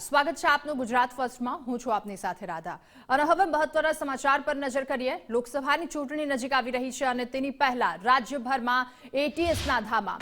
સ્વાગત છે આપનું ગુજરાત ફર્સ્ટમાં. હું છું આપની સાથે રાધા. અને હવે મહત્વના સમાચાર પર નજર કરીએ. લોકસભાની ચૂંટણી નજીક આવી રહી છે અને તેની પહેલા રાજ્યભરમાં એટીએસના ધામા.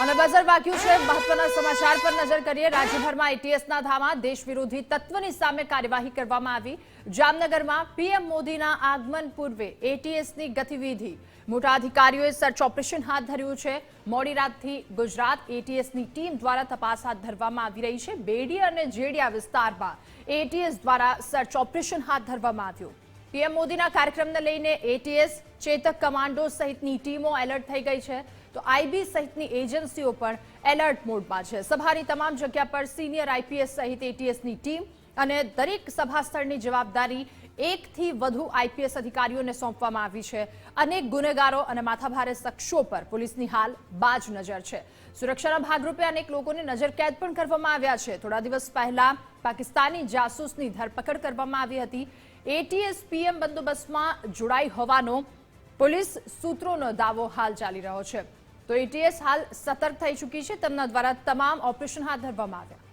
અને બજાર વાગ્યું છે. મહત્વના સમાચાર પર નજર કરીએ. રાજ્યભરમાં એટીએસના ધામા. દેશ વિરોધી તત્વની સામે કાર્યવાહી કરવામાં આવી. જામનગરમાં પીએમ મોદીના આગમન પૂર્વે એટીએસની ગતિવિધિ. મોટા અધિકારીઓએ સર્ચ ઓપરેશન હાથ ધર્યું છે. મોડી રાતથી ગુજરાત એટીએસની ટીમ દ્વારા તપાસ હાથ ધરવામાં આવી રહી છે. બેડી અને જેડિયા વિસ્તારમાં એટીએસ દ્વારા સર્ચ ઓપરેશન હાથ ધરવામાં આવ્યું. પીએમ મોદીના કાર્યક્રમને લઈને એટીએસ ચેતક કમાન્ડો સહિતની ટીમો એલર્ટ થઈ ગઈ છે. તો આઈબી સહિતની એજન્સીઓ પણ એલર્ટ મોડમાં છે. સભાની તમામ જગ્યા પર સિનિયર આઈપીએસ સહિત એટીએસની ટીમ અને દરેક સભા સ્થળની જવાબદારી એકથી વધુ આઈપીએસ અધિકારીઓને સોંપવામાં આવી છે. અનેક ગુનેગારો અને માથાભારે શખ્સો પર પોલીસની હાલ બાજ નજર છે. સુરક્ષાના ભાગરૂપે અનેક લોકોને નજરકેદ પણ કરવામાં આવ્યા છે. થોડા દિવસ પહેલા પાકિસ્તાની જાસૂસની ધરપકડ કરવામાં આવી હતી. એટીએસ પીએમ બંદોબસ્તમાં જોડાઈ હોવાનો પોલીસ સૂત્રોનો દાવો હાલ ચાલી રહ્યો છે. તો એટીએસ હાલ સતર્ક થઈ ચૂકી છે. તેમના દ્વારા તમામ ઓપરેશન હાથ ધરવામાં આવ્યા.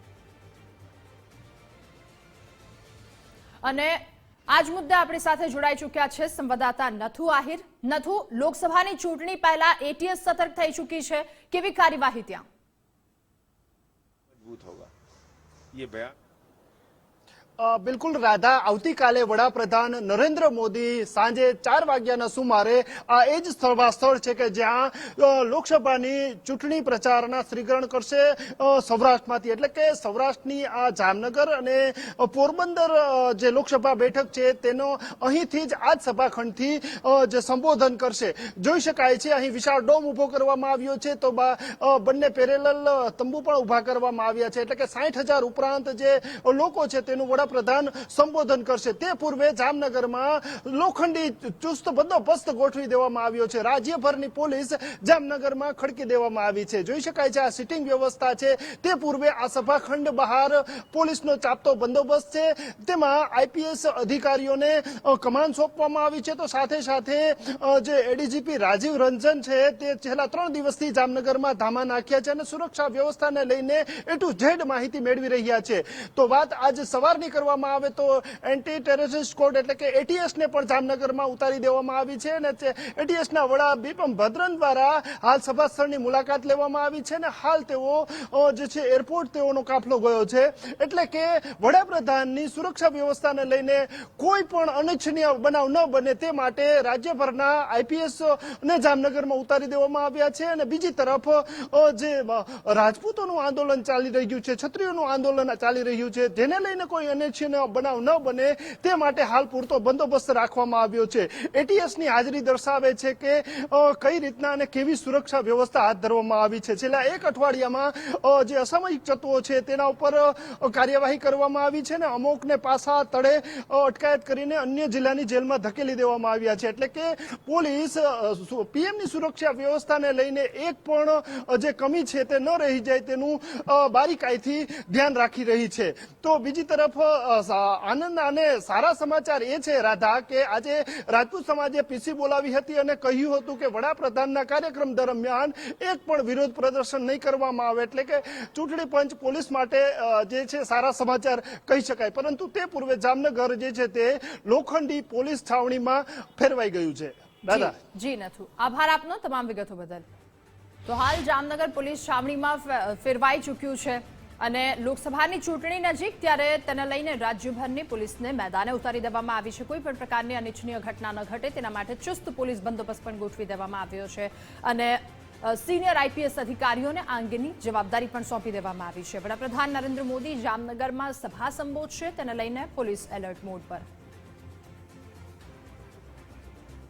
અને આજ મુદ્દે આપણી સાથે જોડાઈ ચુક્યા છે સંવાદદાતા નથુ આહિર. નથુ, લોકસભાની ચૂંટણી પહેલા એટીએસ સતર્ક થઈ ચૂકી છે. કેવી કાર્યવાહી ત્યાં? મજબૂત હોગા યે બયાન બિલકુલ રાધા. આવતીકાલે વડાપ્રધાન નરેન્દ્ર મોદી સાંજે ચાર વાગ્યાના સુમારે આ એ જ સ્થળ છે કે જ્યાં લોકસભાની ચૂંટણી પ્રચારના શ્રીકરણ કરશે સૌરાષ્ટ્રમાંથી. એટલે કે સૌરાષ્ટ્રની આ જામનગર અને પોરબંદર જે લોકસભા બેઠક છે તેનો અહીંથી જ આ જ સભાખંડથી જે સંબોધન કરશે. જોઈ શકાય છે, અહીં વિશાળ ડોમ ઊભો કરવામાં આવ્યો છે, તો બંને પેરેલલ તંબુ પણ ઊભા કરવામાં આવ્યા છે. એટલે કે સાઠ ઉપરાંત જે લોકો છે તેનું વડાપ્રધાન સંબોધન કરશે. તે પૂર્વે જામનગરમાં લોખંડી ચુસ્ત બંદોબસ્ત ગોઠવી દેવામાં આવ્યો છે. રાજ્યભરની પોલીસ જામનગરમાં ખડકી દેવામાં આવી છે. જોઈ શકાય છે આ સિટિંગ વ્યવસ્થા છે. તે પૂર્વે આ સભાખંડ બહાર પોલીસનો ચાપતો બંદોબસ્ત છે. તેમાં આઈપીએસ અધિકારીઓને કમાન સોંપવામાં આવી છે. તો સાથે સાથે જે એડીજીપી રાજીવ રંજન છે, તે છેલ્લા ત્રણ દિવસથી જામનગરમાં ધામા નાખ્યા છે અને સુરક્ષા વ્યવસ્થાને લઈને એ ટુ ઝેડ માહિતી મેળવી રહ્યા છે. તો વાત આજ સવારની કરવામાં આવે તો એન્ટી ટેરરિસ્ટ સ્કોડ એટલે કે એટીએસને પણ જામનગરમાં ઉતારી દેવામાં આવી છે અને એટીએસના વડા બિપમ ભદ્રન દ્વારા હાલ સભાસ્થળની મુલાકાત લેવામાં આવી છે અને હાલ તેઓ જે છે એરપોર્ટ તેઓનો કાફલો ગયો છે. એટલે કે વડાપ્રધાનની સુરક્ષા વ્યવસ્થાને લઈને કોઈ પણ અનિચ્છનીય બનાવ ન બને તે માટે રાજ્યભરના આઈપીએસ ને જામનગરમાં ઉતારી દેવામાં આવ્યા છે અને બીજી તરફ જે રાજપૂતોનું આંદોલન ચાલી રહ્યું છે છત્રીઓનું આંદોલન ચાલી રહ્યું છે, જેને લઈને કોઈ અનિચ્છનીય બનાવ ન બને તે માટે હાલ પૂરતો બંદોબસ્ત રાખવામાં આવ્યો છે. એટીએસની હાજરી દર્શાવે છે કે કઈ રીતના અને કેવી સુરક્ષા વ્યવસ્થા હાથ ધરવામાં આવી છે. છેલ્લા એક અઠવાડિયામાં જે અસામયિક તત્વો છે તેના ઉપર કાર્યવાહી કરવામાં આવી છે ને અમુકને પાસા તળે અટકાયત કરીને અન્ય જિલ્લાની જેલમાં ધકેલી દેવામાં આવ્યા છે. એટલે કે પોલીસ પીએમની સુરક્ષા વ્યવસ્થાને લઈને એક પણ જે કમી છે તે ન રહી જાય તેનું બારીકાઈથી ધ્યાન રાખી રહી છે. તો બીજી તરફ આનંદ અને સારા સમાચાર એ છે રાધા કે આજે રાજપૂત સમાજે પીસી બોલાવી હતી અને કહ્યું હતું કે વડાપ્રધાનના કાર્યક્રમ દરમિયાન એક પણ વિરોધ પ્રદર્શન નહીં કરવામાં આવે. એટલે કે ચૂંટણી પંચ પોલીસ માટે જે છે સારા સમાચાર કહી શકાય. પરંતુ તે પૂર્વે જામનગર જે છે તે લોખંડી પોલીસ છાવણીમાં ફેરવાઈ ગયું છે. દાદા. જી નથુ. આભાર આપનો તમામ વિગતો બદલ. તો હાલ જામનગર પોલીસ છાવણીમાં ફેરવાઈ ચૂક્યું છે. અને લોકસભાની ચૂંટણી નજીક ત્યારે તેને લઈને રાજ્યભરની પોલીસને મેદાને ઉતારી દેવામાં આવી છે. કોઈ પણ પ્રકારની અનિચ્છનીય ઘટના ન ઘટે, તેના માટે ચુસ્ત પોલીસ બંદોબસ્ત પણ ગોઠવી દેવામાં આવ્યો છે. અને સિનિયર આઈપીએસ અધિકારીઓને આ અંગેની જવાબદારી પણ સોંપી દેવામાં આવી છે. વડાપ્રધાન નરેન્દ્ર મોદી જામનગરમાં સભા સંબોધશે, તેને લઈને પોલીસ એલર્ટ મોડ પર.